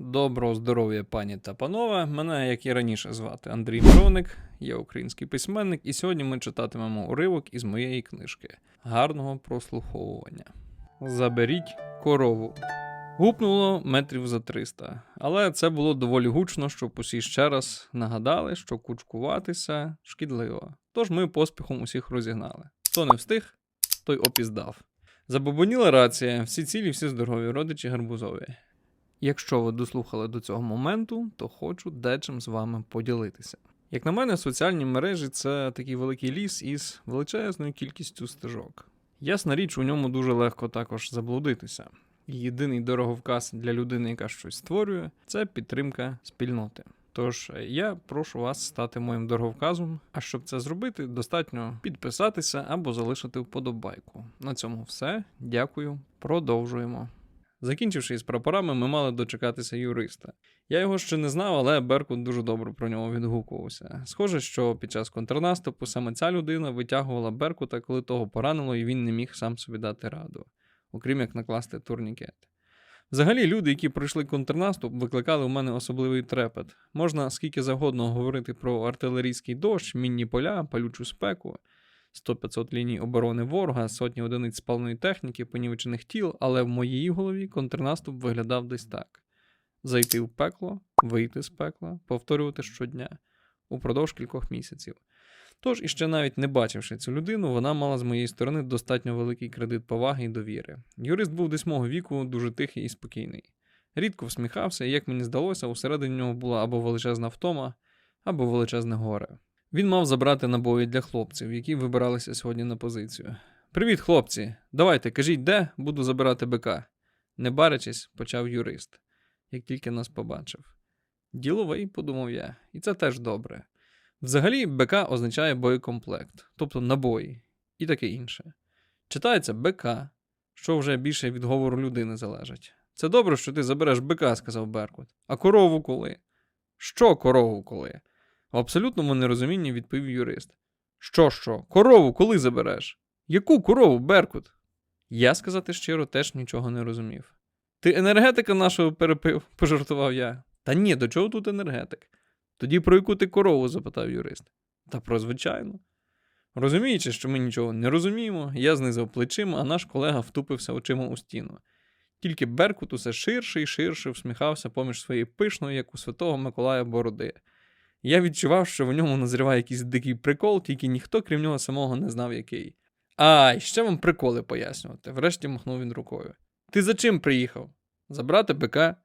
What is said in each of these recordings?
Доброго здоров'я, пані та панове. Мене, як і раніше, звати Андрій Мироник, я український письменник, і сьогодні ми читатимемо уривок із моєї книжки. Гарного прослуховування. Заберіть корову. Гупнуло метрів за 300, але це було доволі гучно, щоб усі ще раз нагадали, що кучкуватися шкідливо. Тож ми поспіхом усіх розігнали. Хто не встиг, той опіздав. Забобоніла рація, всі цілі, всі здорові, родичі гарбузові. Якщо ви дослухали до цього моменту, то хочу дечим з вами поділитися. Як на мене, соціальні мережі це такий великий ліс із величезною кількістю стежок. Ясна річ, у ньому дуже легко також заблудитися. Єдиний дороговказ для людини, яка щось створює, це підтримка спільноти. Тож е, я прошу вас стати моїм дороговказом. А щоб це зробити, достатньо підписатися або залишити вподобайку. На цьому все. Дякую. Продовжуємо. Закінчивши із прапорами, ми мали дочекатися юриста. Я його ще не знав, але Беркут дуже добре про нього відгукувався. Схоже, що під час контрнаступу саме ця людина витягувала Беркута, коли того поранило, і він не міг сам собі дати раду, окрім як накласти турнікет. Взагалі, люди, які пройшли контрнаступ, викликали у мене особливий трепет. Можна скільки завгодно говорити про артилерійський дощ, мінні поля, палючу спеку. 100-500 ліній оборони ворога, сотні одиниць спаленої техніки, понівечених тіл, але в моїй голові контрнаступ виглядав десь так: зайти в пекло, вийти з пекла, повторювати щодня упродовж кількох місяців. Тож, іще навіть не бачивши цю людину, вона мала з моєї сторони достатньо великий кредит поваги і довіри. Юрист був десь мого віку, дуже тихий і спокійний. Рідко всміхався, і, як мені здалося, усередині нього була або величезна втома, або величезне горе. Він мав забрати набої для хлопців, які вибиралися сьогодні на позицію. Привіт, хлопці! Давайте, кажіть, де буду забирати бика. Не барячись, почав юрист, як тільки нас побачив. Діловий, подумав я, і це теж добре. Взагалі, БК означає боєкомплект, тобто набої, і таке інше. Читається БК, що вже більше від говору людини залежить. Це добре, що ти забереш бика, сказав Беркут. А корову коли? Що корову коли? В абсолютному нерозумінні відповів юрист. Що, що, корову коли забереш? Яку корову, Беркут? Я, сказати щиро, теж нічого не розумів. Ти енергетика нашого перепив, пожартував я. Та ні, до чого тут енергетик? Тоді про яку ти корову? запитав юрист. Та про звичайну. Розуміючи, що ми нічого не розуміємо, я знизав плечима, а наш колега втупився очима у стіну. Тільки Беркут усе ширше і ширше всміхався поміж своєї пишної, як у святого Миколая Бороди. Я відчував, що в ньому назріває якийсь дикий прикол, тільки ніхто, крім нього самого, не знав який. А, ще вам приколи пояснювати, врешті махнув він рукою. Ти за чим приїхав? Забрати бика?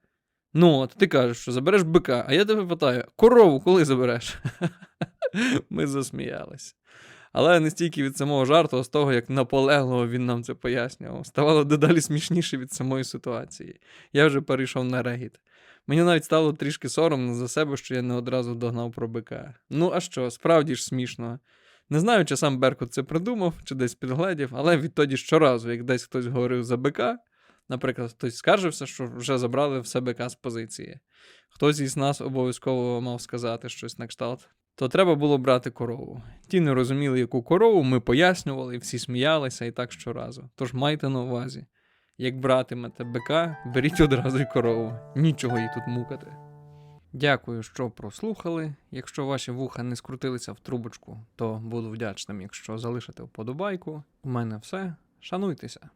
Ну, от ти кажеш, що забереш бика, а я тебе питаю, корову коли забереш? Ми засміялися. Але не стільки від самого жарту, а з того, як наполегливо він нам це пояснював, ставало дедалі смішніше від самої ситуації. Я вже перейшов на регіт. Мені навіть стало трішки соромно за себе, що я не одразу догнав про бика. Ну а що, справді ж смішно. Не знаю, чи сам Беркут це придумав, чи десь підгледів, але відтоді щоразу, як десь хтось говорив за бика, наприклад, хтось скаржився, що вже забрали все бика з позиції. Хтось із нас обов'язково мав сказати щось на кшталт. То треба було брати корову. Ті не розуміли, яку корову, ми пояснювали, всі сміялися і так щоразу. Тож майте на увазі. Як братимете бика, беріть одразу й корову. Нічого їй тут мукати. Дякую, що прослухали. Якщо ваші вуха не скрутилися в трубочку, то буду вдячним, якщо залишите вподобайку. У мене все. Шануйтеся.